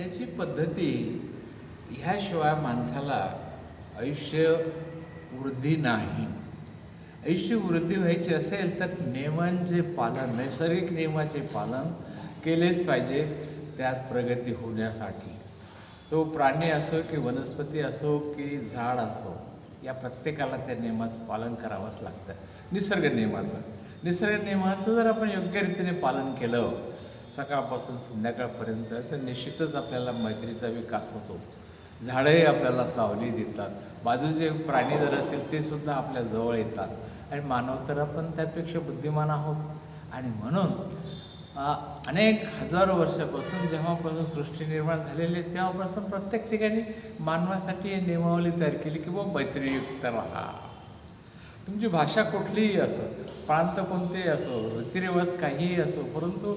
जगण्याची पद्धती ह्याशिवाय माणसाला आयुष्य वृद्धी नाही. आयुष्य वृद्धी व्हायची असेल तर नियमांचे पालन नैसर्गिक नियमाचे पालन केलेच पाहिजे त्यात प्रगती होण्यासाठी. तो प्राणी असो की वनस्पती असो की झाड असो या प्रत्येकाला त्या नियमाचं पालन करावंच लागतं. निसर्ग नियमाचं. निसर्ग नियमाचं जर आपण योग्यरीतीने पालन केलं सकाळपासून संध्याकाळपर्यंत तर निश्चितच आपल्याला मैत्रीचा विकास होतो. झाडंही आपल्याला सावली देतात. बाजूचे प्राणी जर असतील ते सुद्धा आपल्या जवळ येतात. आणि मानव तर आपण त्यापेक्षा बुद्धिमान आहोत. आणि म्हणून अनेक हजारो वर्षापासून जेव्हापासून सृष्टी निर्माण झालेली आहे तेव्हापासून प्रत्येक ठिकाणी मानवासाठी नियमावली तयार केली की बाबा मैत्रीयुक्त राहा. तुमची भाषा कुठलीही असो प्रांत कोणतेही असो रीतिरिवाज काहीही असो परंतु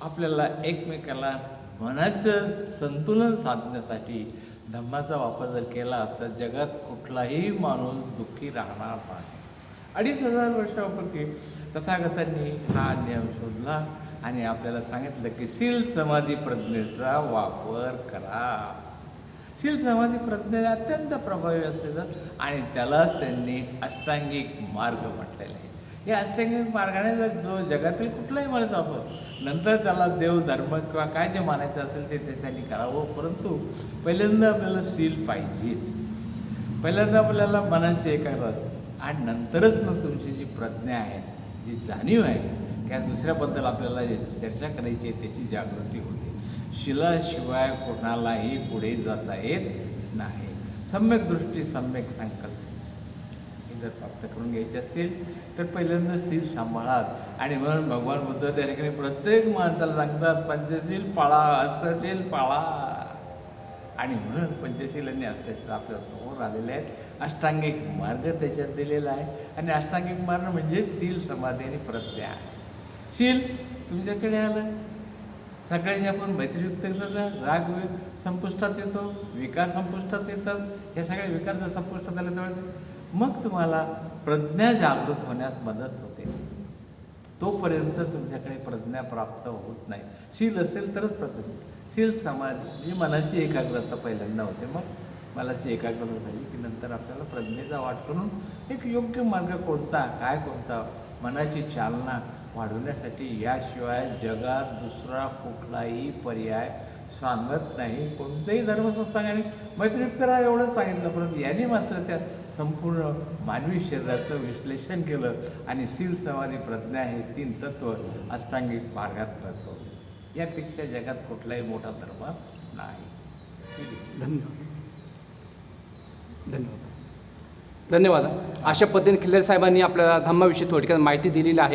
आपल्याला एकमेकाला मनाचं संतुलन साधण्यासाठी धम्माचा वापर जर केला तर जगात कुठलाही माणूस दुःखी राहणार नाही. अडीच हजार वर्षापूर्वी तथागतांनी हा नियम शोधला आणि आपल्याला सांगितलं की सील समाधी प्रज्ञेचा वापर करा. शील समाधी प्रज्ञेने अत्यंत प्रभावी असलेलं आणि त्यालाच त्यांनी अष्टांगिक मार्ग म्हटलेला आहे या अष्टांगिक मार्गाने जर जो जगातील कुठलाही माणूस असो नंतर त्याला देव धर्म किंवा काय जे मानायचं असेल ते त्याच्यानी करावं. परंतु पहिल्यांदा आपल्याला शील पाहिजेच. पहिल्यांदा आपल्याला मनाची एकाग्रता आणि नंतरच मग तुमची जी प्रज्ञा आहे जी जाणीव आहे त्या दुसऱ्याबद्दल आपल्याला चर्चा करायची आहे त्याची जागृती होते. शिलाशिवाय कोणालाही पुढे जाता येत नाही. सम्यक दृष्टी सम्यक संकल्प. हे जर प्राप्त करून घ्यायचे असतील तर पहिल्यांदा सील सांभाळात आणि म्हणून भगवान बुद्ध त्या ठिकाणी प्रत्येक माणसाला सांगतात पंचशील पाळा अष्टशील पाळा. आणि म्हणून पंचशील आणि अष्टशील आपल्यासमोर आलेले आहेत. अष्टांगिक मार्ग त्याच्यात दिलेला आहे. आणि अष्टांगिक मार्ग म्हणजे सील समाधी आणि प्रज्ञा आहे शील तुमच्याकडे आलं? सगळ्याशी आपण मैत्रीयुक्त करतात राग संपुष्टात येतो विकार संपुष्टात येतात. हे सगळे विकार जर संपुष्टात आले तर मग तुम्हाला प्रज्ञा जागृत होण्यास मदत होते. तोपर्यंत तुमच्याकडे प्रज्ञा प्राप्त होत नाही. शील असेल तरच प्रज्ञा. शील समाज म्हणजे मनाची एकाग्रता पहिल्यांदा होते. मग मनाची एकाग्रता झाली की नंतर आपल्याला प्रज्ञेचा वाट करून एक योग्य मार्ग कोणता काय कोणता मनाची चालना वाढवण्यासाठी याशिवाय जगात दुसरा कुठलाही पर्याय सांगत नाही. कोणत्याही धर्मसंस्थाने मैत्रीत करा एवढंच सांगितलं परंतु याने मात्र त्या संपूर्ण मानवी शरीराचं विश्लेषण केलं आणि सील समाधी प्रज्ञा हे तीन तत्व अष्टांगिक मार्गात बसवलं. यापेक्षा जगात कुठलाही मोठा धर्म नाही. धन्यवाद. धन्यवाद. धन्यवाद. अशा पद्धतीने खिल्लार साहेबांनी आपल्याला धम्माविषयी थोडक्यात माहिती दिलेली आहे.